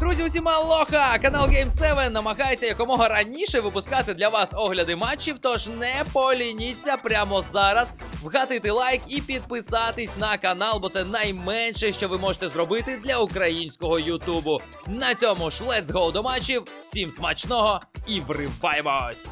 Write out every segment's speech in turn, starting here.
Друзі, усім алоха! Канал Game 7 намагається якомога раніше випускати для вас огляди матчів, тож не полініться прямо зараз вгатити лайк і підписатись на канал, бо це найменше, що ви можете зробити для українського Ютубу. На цьому ж let's go до матчів. Всім смачного і вриваємось!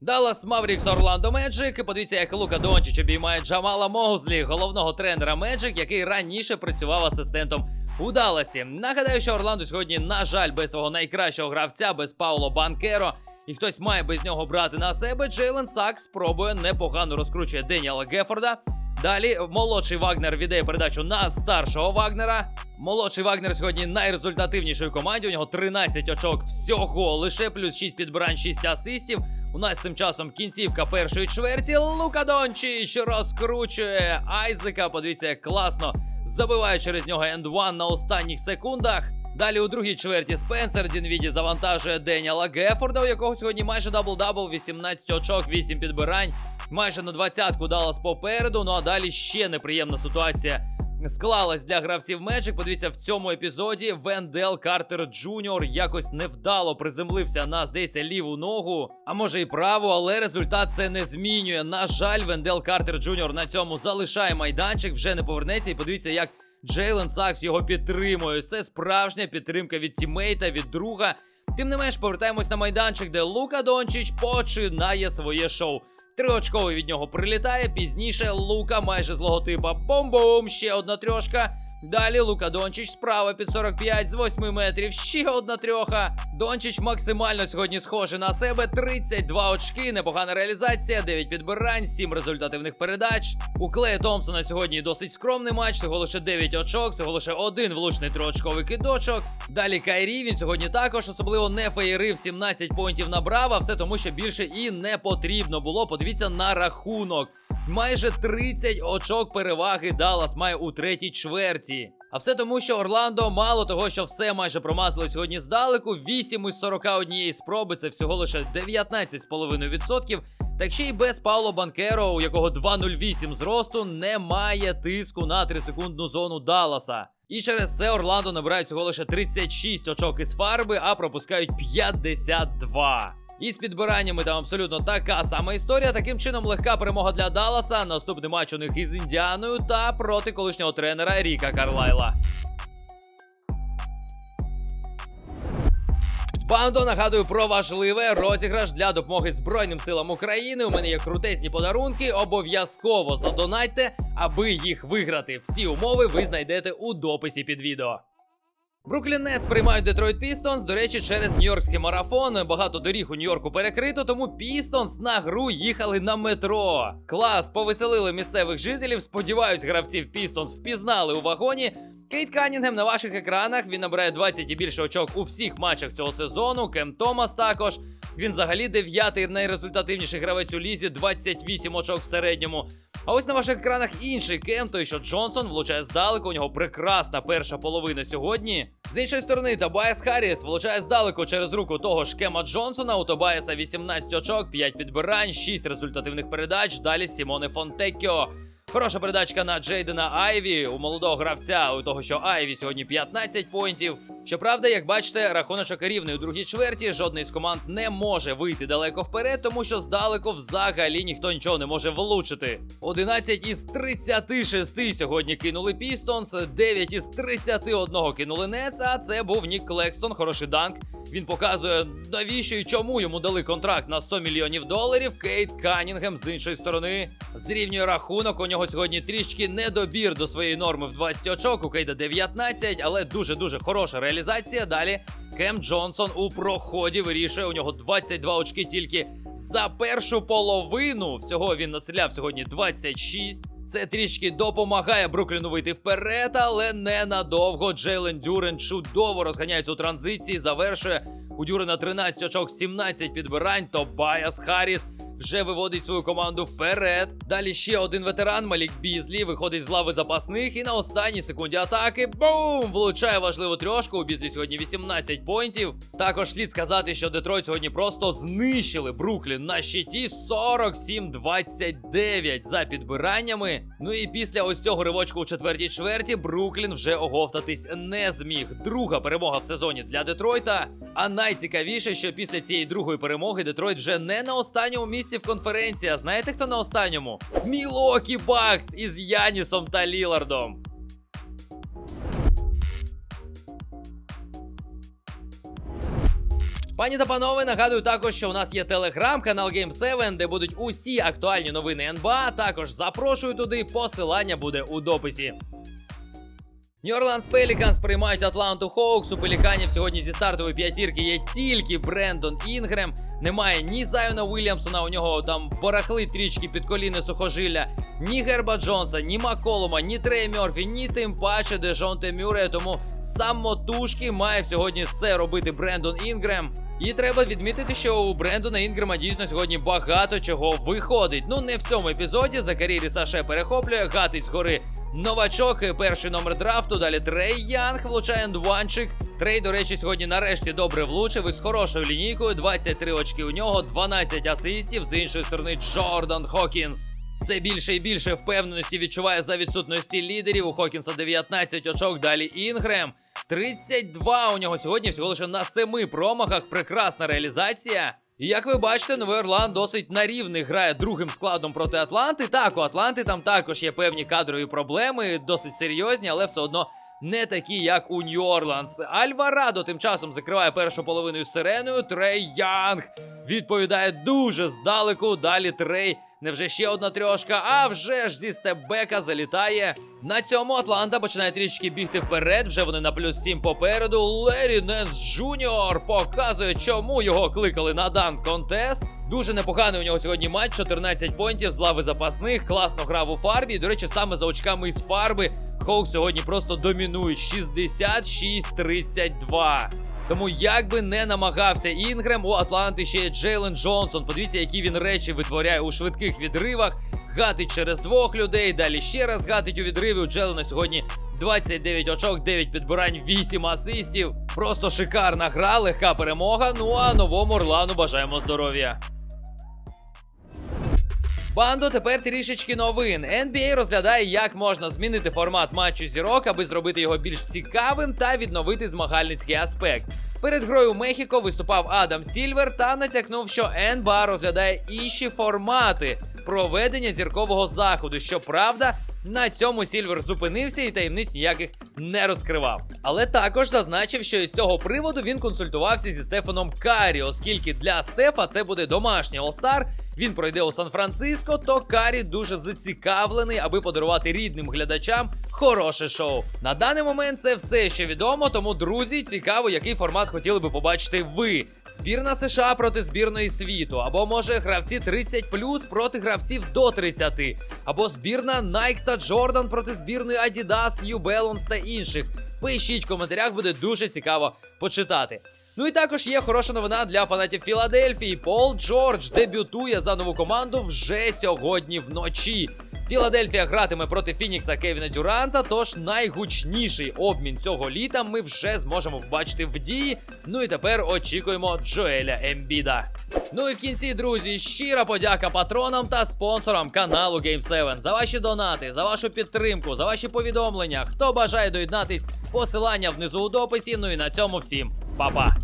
Даллас Маврікс Орландо Меджик. Подивіться, як Лука Дончич обіймає Джамала Моузлі, головного тренера Меджик, який раніше працював асистентом у Далласі. Нагадаю, що Орландо сьогодні, на жаль, без свого найкращого гравця, без Пауло Банкеро. І хтось має без нього брати на себе. Джейлен Сакс спробує непогано розкручує Деніала Гефорда. Далі молодший Вагнер віддає передачу на старшого Вагнера. Молодший Вагнер сьогодні найрезультативнішої команді. У нього 13 очок всього лише, плюс 6 підбирань, 6 асистів. У нас тим часом кінцівка першої чверті. Лука Дончич розкручує Айзека. Подивіться, як класно забиває через нього енд-ван на останніх секундах. Далі у другій чверті Спенсер Дінвіді завантажує Деніала Гефорда, у якого сьогодні майже дабл-дабл, 18 очок, 8 підбирань. Майже на двадцятку Даллас попереду. Ну а далі ще неприємна ситуація склалась для гравців Magic. Подивіться, в цьому епізоді Вендел Картер Джуніор якось невдало приземлився на, здається, ліву ногу, а може і праву, але результат це не змінює. На жаль, Вендел Картер Джуніор на цьому залишає майданчик, вже не повернеться. І подивіться, як Джейлен Сакс його підтримує. Це справжня підтримка від тімейта, від друга. Тим не менш, повертаємось на майданчик, де Лука Дончич починає своє шоу. Триочковий від нього прилітає. Пізніше Лука майже з логотипа бом-бом, ще одна трьошка. Далі Лука Дончич справа під 45 з 8 метрів. Ще одна трьоха. Дончич максимально сьогодні схожий на себе. 32 очки, непогана реалізація, 9 підбирань, 7 результативних передач. У Клея Томпсона сьогодні досить скромний матч. Всього лише 9 очок, всього лише один влучний триочковий кидочок. Далі Кайрі. Він сьогодні також особливо не феєрив 17 поінтів набрав, а все тому, що більше і не потрібно було. Подивіться на рахунок. Майже 30 очок переваги Даллас має у третій чверті. А все тому, що Орландо мало того, що все майже промазало сьогодні здалеку. 8 із 41 спроби це всього лише 19,5%. Так ще й без Пауло Банкеро, у якого 2.08 зросту, немає тиску на 3-секундну зону Далласа. І через це Орландо набирають всього лише 36 очок із фарби, а пропускають 52. І з підбираннями там абсолютно така сама історія. Таким чином, легка перемога для Далласа. Наступний матч у них із Індіаною та проти колишнього тренера Ріка Карлайла. Бандо нагадую про важливе розіграш для допомоги Збройним силам України. У мене є крутесні подарунки. Обов'язково задонатьте, аби їх виграти. Всі умови ви знайдете у дописі під відео. Бруклін Нетс приймають Детройт Пістонс. До речі, через Нью-Йоркський марафон багато доріг у Нью-Йорку перекрито, тому Пістонс на гру їхали на метро. Клас, повеселили місцевих жителів. Сподіваюсь, гравців Пістонс впізнали у вагоні. Кейт Канінгем на ваших екранах. Він набирає 20 і більше очок у всіх матчах цього сезону. Кем Томас також. Він взагалі дев'ятий найрезультативніший гравець у лізі, 28 очок в середньому. А ось на ваших екранах інший Кем, той що Джонсон влучає здалеку. У нього прекрасна перша половина сьогодні. З іншої сторони, Тобайас Харріс влучає здалеку через руку того ж Кема Джонсона. У Тобайаса 18 очок, 5 підбирань, 6 результативних передач. Далі Сімоне Фонтекіо. Хороша передачка на Джейдена Айві у молодого гравця, у того, що Айві сьогодні 15 поінтів. Щоправда, як бачите, рахуночок рівний у другій чверті. Жодний з команд не може вийти далеко вперед, тому що здалеку взагалі ніхто нічого не може влучити. 11 із 36 сьогодні кинули Пістонс, 9 із 31 кинули Нец, а це був Нік Клекстон, хороший данк. Він показує, навіщо і чому йому дали контракт на 100 мільйонів доларів. Кейт Канінгем з іншої сторони зрівнює рахунок. У нього сьогодні трішки недобір до своєї норми в 20 очок. У Кейда 19, але дуже дуже хороша реалізація. Далі Кем Джонсон у проході вирішує. У нього 22 очки тільки за першу половину. Всього він населяв сьогодні 26. Це трішки допомагає Брукліну вийти вперед, але ненадовго. Джейлен Дюрен чудово розганяється у транзиції, завершує у Дюрена 13 очок, 17 підбирань. Тобайас Харріс вже виводить свою команду вперед. Далі ще один ветеран Малік Бізлі виходить з лави запасних і на останній секунді атаки бум! Влучає важливу трьошку. У Бізлі сьогодні 18 поінтів. Також слід сказати, що Детройт сьогодні просто знищили Бруклін на щиті 47-29 за підбираннями. Ну і після ось цього ривочку у четвертій чверті Бруклін вже оговтатись не зміг. Друга перемога в сезоні для Детройта. А найцікавіше, що після цієї другої перемоги Детройт вже не на останньому місці в конференції. А знаєте, хто на останньому? Мілокі Бакс із Янісом та Лілардом. Пані та панове, нагадую також, що у нас є телеграм-канал Game7, де будуть усі актуальні новини НБА. Також запрошую туди. Посилання буде у дописі. Orleans Пеліканс приймають Атланту Хоукс. У Пеліканів сьогодні зі стартової п'ятірки є тільки Брендон Інгрем. Немає ні Зайона Уільямсона, у нього там барахли трічки під коліни сухожилля, ні Герба Джонса, ні Маколума, ні Трей Мьорфі, ні тим паче Дежонте Мюре. Тому самотужки має сьогодні все робити Брендон Інгрем. І треба відмітити, що у Брендона Інгрема дійсно сьогодні багато чого виходить. Ну не в цьому епізоді. за Закарірі Саше перехоплює, гатить згори новачок, перший номер драфту. Далі Трей Янг влучає ендванчик. Трей, до речі, сьогодні нарешті добре влучив із хорошою лінійкою. 23 очки у нього, 12 асистів. З іншої сторони, Джордан Хокінс. Все більше і більше впевненості відчуває за відсутності лідерів. У Хокінса 19 очок. Далі Інгрем. 32 у нього сьогодні всього лише на семи промахах. Прекрасна реалізація. Як ви бачите, Новий Орлан досить на рівних грає другим складом проти Атланти. Так, у Атланти там також є певні кадрові проблеми, досить серйозні, але все одно не такі, як у Нью-Орланс. Альварадо тим часом закриває першу половину з сиреною. Трей Янг відповідає дуже здалеку. Далі Трей. Невже ще одна трьошка? А вже ж зі степбека залітає. На цьому Атланта починає трішки бігти вперед. Вже вони на плюс 7 попереду. Лері Ненс Джуніор показує, чому його кликали на дан контест. Дуже непоганий у нього сьогодні матч. 14 понтів з лави запасних. Класно грав у фарбі. До речі, саме за очками із фарби Хоук сьогодні просто домінують 66-32. Тому як би не намагався Інгрем, у Атланти ще є Джейлен Джонсон. Подивіться, які він речі витворяє у швидких відривах. Гатить через двох людей. Далі ще раз гатить у відриві. У Джелена сьогодні 29 очок, 9 підбирань, 8 асистів. Просто шикарна гра, легка перемога. Ну а новому Орлану бажаємо здоров'я. Бандо, тепер трішечки новин. NBA розглядає, як можна змінити формат матчу зірок, аби зробити його більш цікавим та відновити змагальницький аспект. Перед грою Мехіко виступав Адам Сільвер та натякнув, що НБА розглядає інші формати проведення зіркового заходу. Щоправда, на цьому Сільвер зупинився і таємниць ніяких не розкривав. Але також зазначив, що із цього приводу він консультувався зі Стефаном Карі, оскільки для Стефа це буде домашній All-Star, Він пройде у Сан-Франциско, то Карі дуже зацікавлений, аби подарувати рідним глядачам хороше шоу. На даний момент це все, що відомо. Тому, друзі, цікаво, який формат хотіли би побачити ви. Збірна США проти збірної світу, або може гравці 30 проти гравців до 30, або збірна Nike та Jordan проти збірної Adidas, New Balance та інших. Пишіть в коментарях, буде дуже цікаво почитати. Ну і також є хороша новина для фанатів Філадельфії. Пол Джордж дебютує за нову команду вже сьогодні вночі. Філадельфія гратиме проти Фінікса Кевіна Дюранта. Тож найгучніший обмін цього літа ми вже зможемо побачити в дії. Ну і тепер очікуємо Джоеля Ембіда. Ну і в кінці, друзі, щира подяка патронам та спонсорам каналу Game7 за ваші донати, за вашу підтримку, за ваші повідомлення. Хто бажає доєднатись, посилання внизу у дописі. Ну і на цьому всім па-па!